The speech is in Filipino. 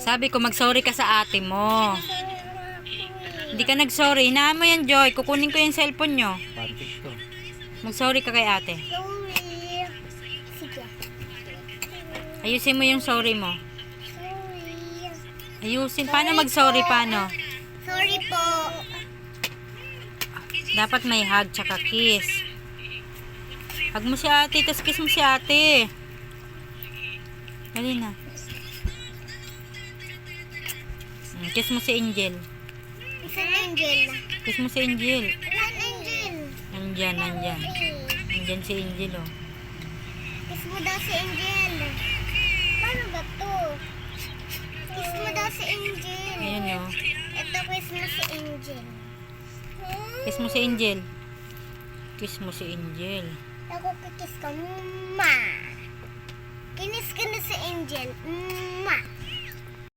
Sabi ko, mag-sorry ka sa ate mo. Hindi ka nag-sorry. Hinaan mo yan, Joy. Kukunin ko yung cellphone nyo. Pantik to. Mag-sorry ka kay ate. Sorry. Sige. Ayusin mo yung sorry mo. Sorry. Ayusin. Paano mag-sorry? Paano? Sorry po. Dapat may hug tsaka kiss. Hug mo si ate, tapos kiss mo si ate. Dali na. Kiss mo si Angel. Isang angel. Kiss mo si Angel. Ilan angel? Nandyan, nandyan. Nandyan si Angel, oh. Kiss mo daw si angel. Paano ba to? Kiss mo daw si angel. Ayun, oh. Ito kiss mo si angel. Kiss mo si Angel. Kiss mo si Angel. Ako kikiss ka. Mwah. Kinis ka na si angel. Mwah.